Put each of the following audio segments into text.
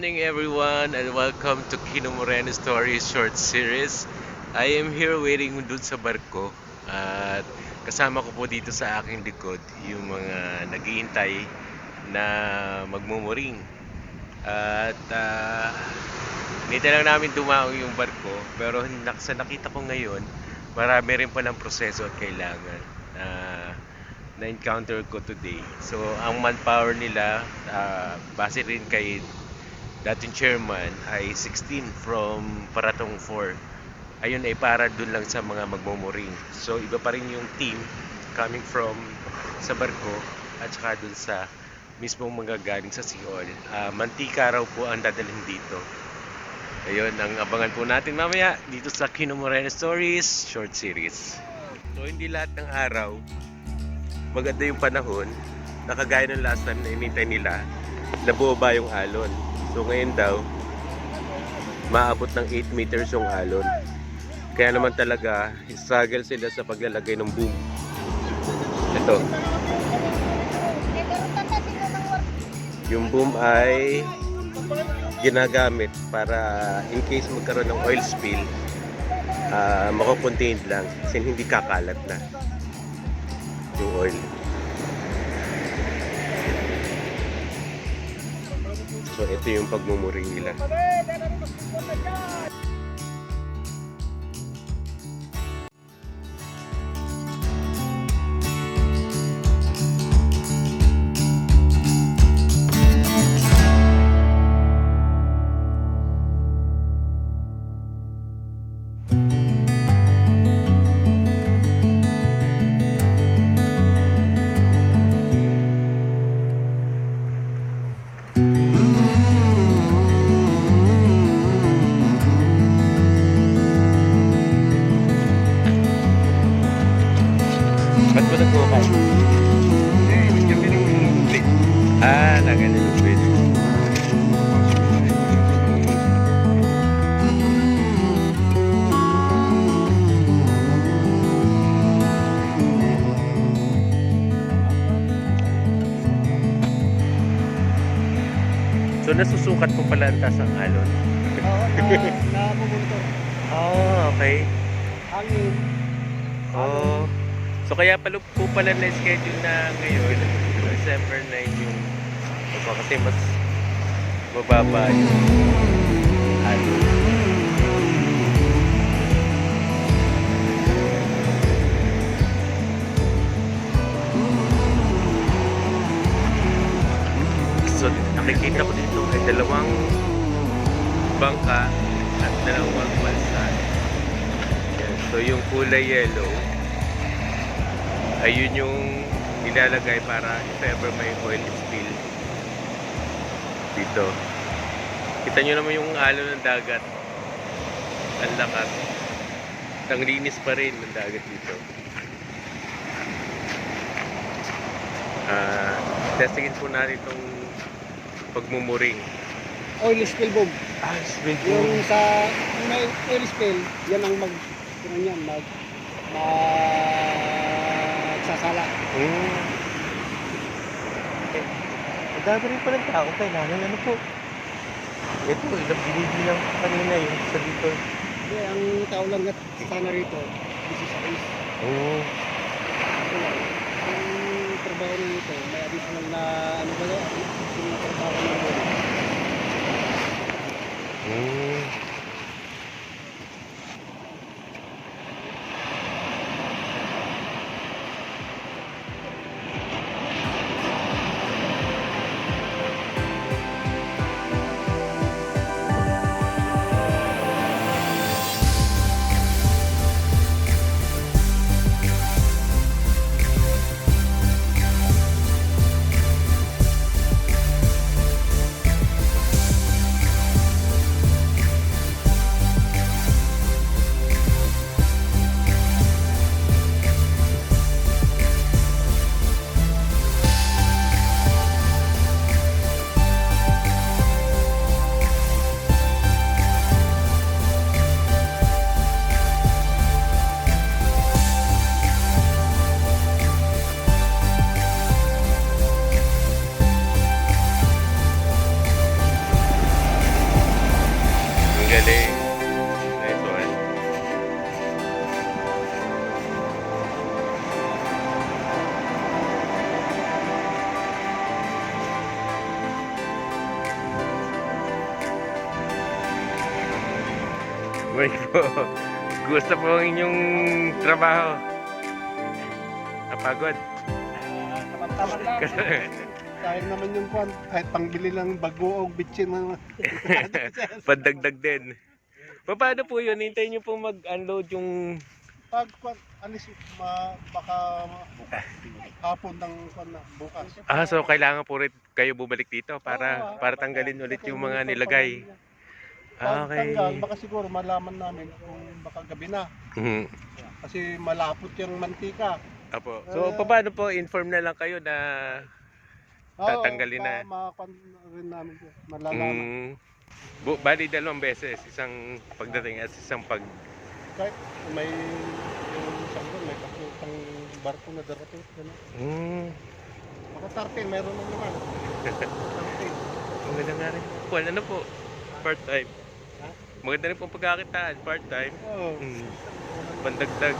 Morning everyone and welcome to Kino Moreno Stories short series. I am here waiting dun sa barko at kasama ko po dito sa aking likod yung mga naghihintay na magmumuring. At uh, hinintay lang namin dumaong yung barko pero sa nakita ko ngayon marami rin palang proseso at kailangan na na-encounter ko today. So, ang manpower nila, ah, base rin kay dating chairman, ay 16 from Paratong 4. Ayun ay para dun lang sa mga magmumuring. So, iba pa rin yung team coming from sa barko at saka dun sa mismong mga galing sa Siol. Ah, mantika raw po ang dadalhin dito. Ayun, ang abangan po natin mamaya dito sa Kino Moreno Stories short series. So, hindi lahat ng araw maganda yung panahon, nakagaya ng last time na inintay nila, nabuba yung alon. So ngayon daw, maabot ng 8 meters yung alon. Kaya naman talaga, struggle sila sa paglalagay ng boom. Ito, yung boom ay ginagamit para in case magkaroon ng oil spill, uh, makukontain lang kasi hindi kakalat na yung oil. So ito yung pagmumuring nila. Ba't mo nagkukay? Ah, naganilupit. So nasusukat mo pala ang taas ng alon? Oo, na, namumonitor. Oh, okay. Hangin. Oh. So kaya pala po pala na schedule na ngayon, December 9 yung ito kasi mas mababa yung ano. So nakikita ko dito ay dalawang bangka at dalawang balsa. So yung kulay yellow, ayun yung nilalagay para if ever may oil spill dito. Kita nyo naman yung alo ng dagat. Ang lakas. Ang linis pa rin ng dagat dito. Ah, testingin po natin itong pagmumuring. Oil spill bulb. Ah, spill Yung sa yung may oil spill, yan ang mag ano yan, mag magsasala. Mm. Eh, ang dami rin palang tao. Kailangan ano po. Ito, ilang binibili lang kanina yung sa dito. Hindi, ang tao lang at sana rito, busy sa race. Oo. Ito lang. Yung trabaho nito, may additional na ano ba yun? Yung trabaho nito. Mm. Galing. Uy po. Gusto po ang inyong trabaho. Napagod. Tamad lang. Dahil naman yung kwan, kahit pangbili lang bago o bitchin ng Pandagdag din. Pa- Paano po yun? Hintayin nyo pong mag-unload yung... pag kwan, alis, ma, baka hapon ng kwan na bukas. Ah, so kailangan po rin kayo bumalik dito para ah, para tanggalin ulit yung mga nilagay. Ah, okay. tanggal, baka siguro malaman namin kung baka gabi na. Mhm. Kasi malapot yung mantika. Apo. So, Ah. paano po? Inform na lang kayo na... Oo, Tatanggalin na. ma- Makakwan rin namin. yun. Malalaman. Mm, bu bali dalawang beses. Isang pagdating at isang pag... Kahit may yung isang doon, may kaputang barko na darating. Ganun. Mm, Baka 13, meron na naman. 13. maganda nga rin. Well, ano po? Part-time. Maganda rin pong pagkakitaan. Part-time. Oo. Mm, pandagdag.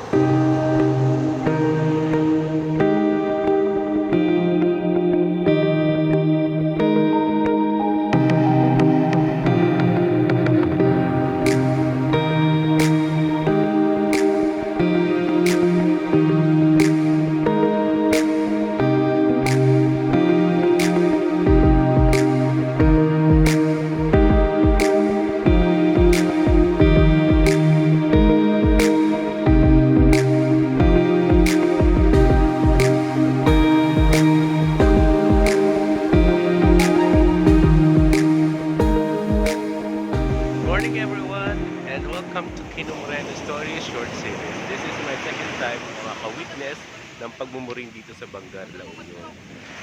Ng pagmumuring dito sa Bangar, La Union.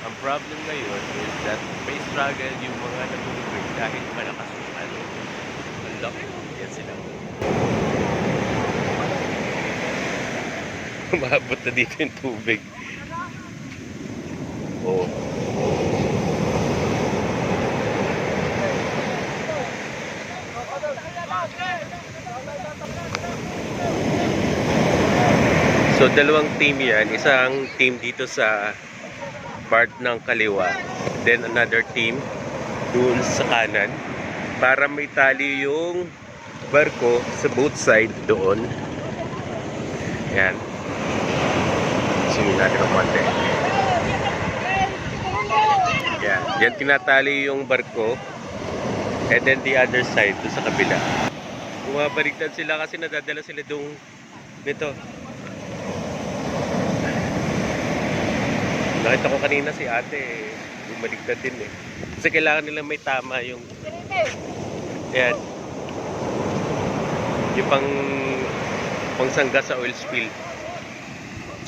Ang problem ngayon is that may struggle yung mga nagmumuring dahil malakas yung ano. Ang laki. Yan sila. Umabot na dito yung tubig. Oh. So dalawang team yan, isang team dito sa part ng kaliwa, then another team dun sa kanan para may tali yung barko sa both side doon. Yan. Singin natin ang konti. Yan. Yan tinatali yung barko and then the other side doon sa kabila. Bumabaliktad sila kasi nadadala sila dong nito. Nakita ko kanina si ate, bumaligtad din eh. Kasi kailangan nila may tama yung... Yan. Yung pang... pangsangga sa oil spill.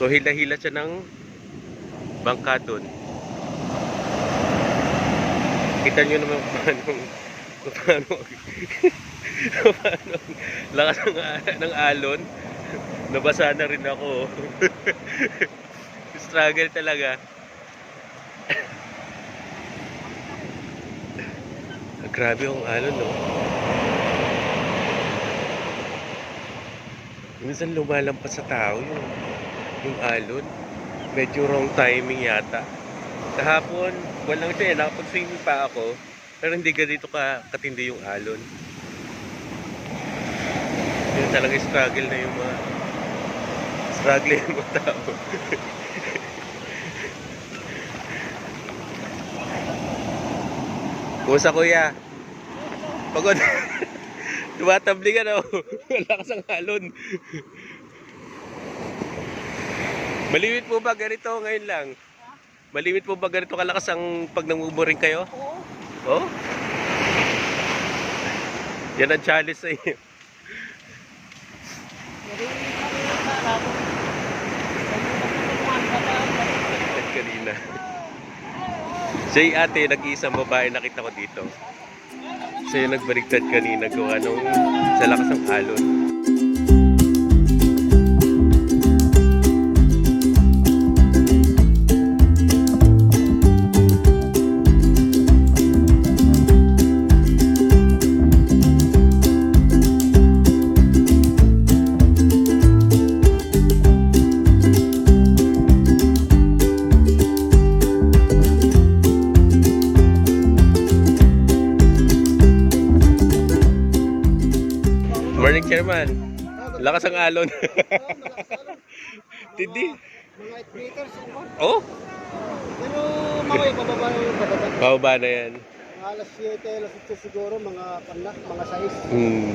So hila-hila siya ng bangka doon. Kita nyo naman paano... Paano... paano... Lakas ng, ng alon. Nabasa na rin ako. struggle talaga. Grabe yung alon, no? Minsan lumalampas sa tao yung, yung alon. Medyo wrong timing yata. Kahapon, walang siya eh. Nakapag-swimming pa ako. Pero hindi ganito ka katindi yung alon. Yun talaga struggle na yung mga struggle yung mga tao. Kumusta kuya? Pagod. Tumatabli ka na. Malakas ang halon. Malimit po ba ganito ngayon lang? Malimit po ba ganito kalakas ang pag namumuring kayo? Oo. Oh? Yan ang challenge sa inyo. Baliktad kanina. Siya yung ate, nag-iisang babae nakita ko dito. Siya yung nagbaliktad kanina kung anong sa lakas ng alon. Lakas ang alon. Tindi. Mga 8 meters. ano? Oh, Pero mamaya bababa yung bababa. bababa na yan. Alas 7, alas 8 siguro, mga panak, mga 6. Hmm.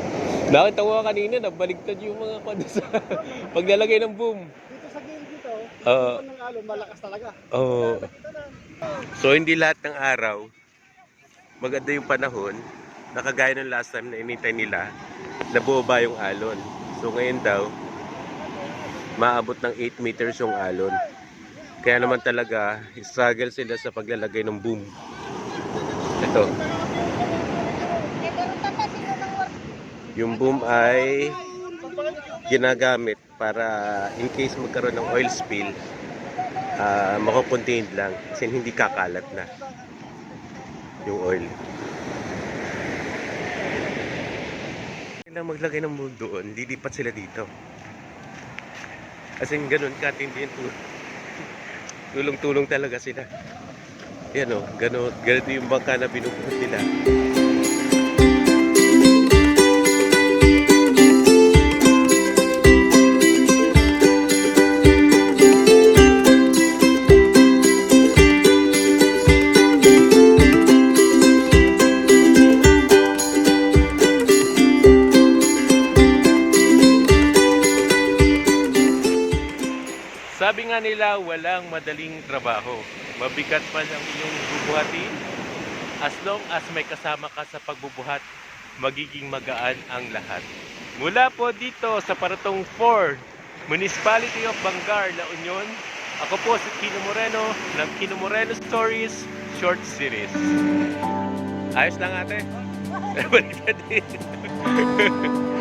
Nakita ko kanina, nabaligtad yung mga kwan sa paglalagay ng boom. Dito sa gilid dito, uh, ng alon, malakas talaga. Oo. Na. So hindi lahat ng araw maganda yung panahon na kagaya ng last time na inintay nila nabuba yung alon. So ngayon daw maabot ng 8 meters yung alon. Kaya naman talaga struggle sila sa paglalagay ng boom. Ito. Yung boom ay ginagamit para in case magkaroon ng oil spill uh, makukontain lang kasi hindi kakalat na yung oil. Kailangan maglagay ng mold doon, lilipat sila dito. Kasi ganun katindi yung tulong. Tulong-tulong talaga sila. Yan o, ganun, ganito yung bangka na binubuhat nila. Nga nila, walang madaling trabaho. Mabigat man ang iyong bubuhatin. As long as may kasama ka sa pagbubuhat, magiging magaan ang lahat. Mula po dito sa Paratong 4, Municipality of Bangar, La Union, ako po si Kino Moreno ng Kino Moreno Stories Short Series. Ayos lang ate. Balik ka din.